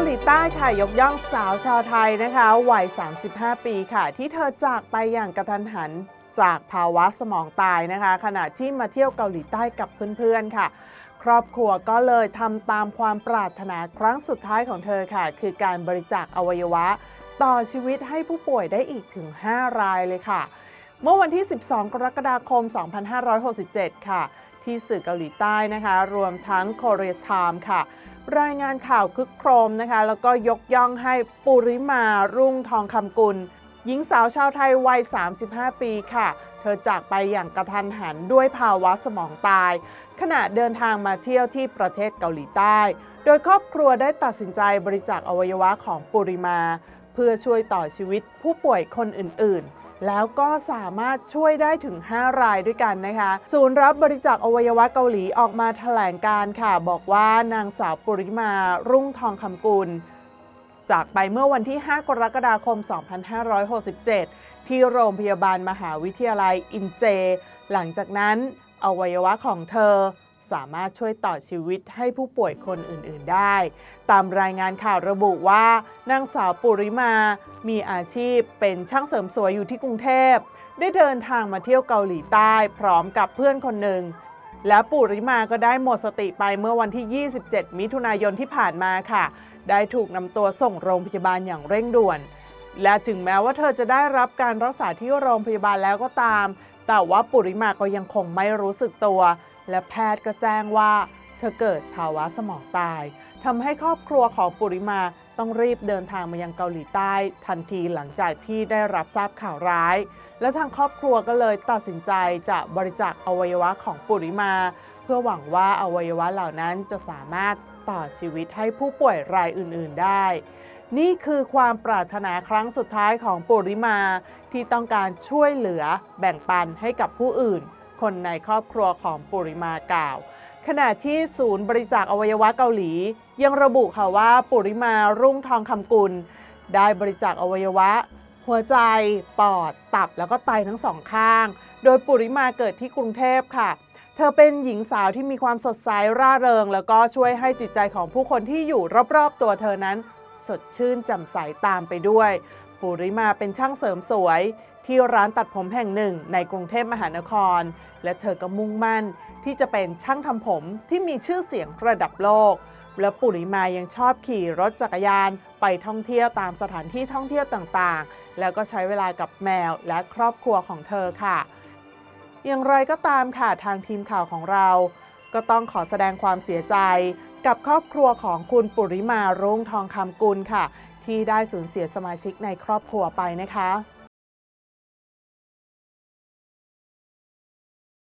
าหลีใต้ค่ะยกย่องสาวชาวไทยนะคะวัย 35 ปีค่ะ ที่เธอจากไปอย่างกระทันหันจากภาวะสมองตายนะคะ ขณะที่มาเที่ยวเกาหลีใต้กับเพื่อนๆค่ะ ครอบครัวก็เลยทำตามความปรารถนาครั้งสุดท้ายของเธอค่ะ คือการบริจาคอวัยวะ ต่อชีวิตให้ผู้ป่วยได้อีกถึง 5 รายเลยค่ะ เมื่อวันที่ 12 กรกฎาคม 2567 ค่ะ ที่สื่อเกาหลีใต้นะคะ รวมทั้ง Korea Time ค่ะ รายงานข่าวคึกโครมนะคะ แล้วก็ยกย่องให้ปุริมารุ่งทองคำกุล หญิงสาวชาวไทยวัย 35 ปีค่ะ เธอจากไปอย่างกระทันหันด้วยภาวะสมองตาย ขณะเดินทางมาเที่ยวที่ประเทศเกาหลีใต้ โดยครอบครัวได้ตัดสินใจบริจาคอวัยวะของปุริมา เพื่อช่วยต่อชีวิตผู้ป่วยคนอื่นๆ แล้วก็สามารถช่วยได้ถึง 5 รายด้วยกันนะคะ ศูนย์รับบริจาคอวัยวะเกาหลีออกมาแถลงการค่ะ บอกว่านางสาวปุริมารุ่งทองคำกุล จากไปเมื่อวันที่ 5 กรกฎาคม 2567 ที่โรงพยาบาลมหาวิทยาลัยอินเจ หลังจากนั้นอวัยวะของเธอ สามารถช่วยต่อชีวิตให้ผู้ป่วยคนอื่นๆได้ ตามรายงานข่าวระบุว่านางสาวปุริมา มีอาชีพเป็นช่างเสริมสวยอยู่ที่กรุงเทพ ได้เดินทางมาเที่ยวเกาหลีใต้พร้อมกับเพื่อนคนหนึ่งและปุริมาก็ได้หมดสติไปเมื่อวันที่ 27 มิถุนายนที่ผ่านมาค่ะ ได้ถูกนำตัวส่งโรงพยาบาลอย่างเร่งด่วน และถึงแม้ว่าเธอจะได้รับการรักษาที่โรงพยาบาลแล้วก็ตาม แต่ว่าปุริมาก็ยังคงไม่รู้สึกตัว และแพทย์ก็แจ้งว่า เธอเกิดภาวะสมองตายทำให้ครอบครัวของปุริมาต้องรีบเดินทางมายังเกาหลีใต้ ทันทีหลังจากที่ได้รับทราบข่าวร้าย และทางครอบครัวก็เลยตัดสินใจจะบริจาคอวัยวะของปุริมา เพื่อหวังว่าอวัยวะเหล่านั้นจะสามารถต่อชีวิตให้ผู้ป่วยรายอื่น ๆ ได้ นี่คือความปรารถนาครั้งสุดท้ายของปุริมาที่ต้องการช่วยเหลือแบ่งปันให้กับผู้อื่น คนในครอบครัวของปุริมากล่าว ขณะที่ศูนย์บริจาคอวัยวะเกาหลี ยังระบุค่ะว่าปุริมารุ่งทองคำกุล ได้บริจาคอวัยวะ หัวใจ ปอด ตับแล้วก็ไตทั้งสองข้าง โดยปุริมาเกิดที่กรุงเทพค่ะเธอเป็นหญิงสาวที่มีความสดใสร่าเริง แล้วก็ช่วยให้จิตใจของผู้คนที่อยู่รอบๆ ตัวเธอนั้น สดชื่นแจ่มใสตามไปด้วย ปุริมาเป็นช่างเสริมสวยที่ร้านตัดผมแห่งหนึ่งในกรุงเทพมหานคร และเธอก็มุ่งมั่นที่จะเป็นช่างทำผมที่มีชื่อเสียงระดับโลก และปุริมายังชอบขี่รถจักรยานไปท่องเที่ยวตามสถานที่ท่องเที่ยวต่างๆ แล้วก็ใช้เวลากับแมวและครอบครัวของเธอค่ะ อย่างไรก็ตามค่ะทางทีมข่าวของเรา ก็ต้องขอแสดงความเสียใจกับครอบครัวของคุณปุริมารุ่งทองคำกุลค่ะ ที่ได้สูญเสียสมาชิกในครอบครัวไปนะคะ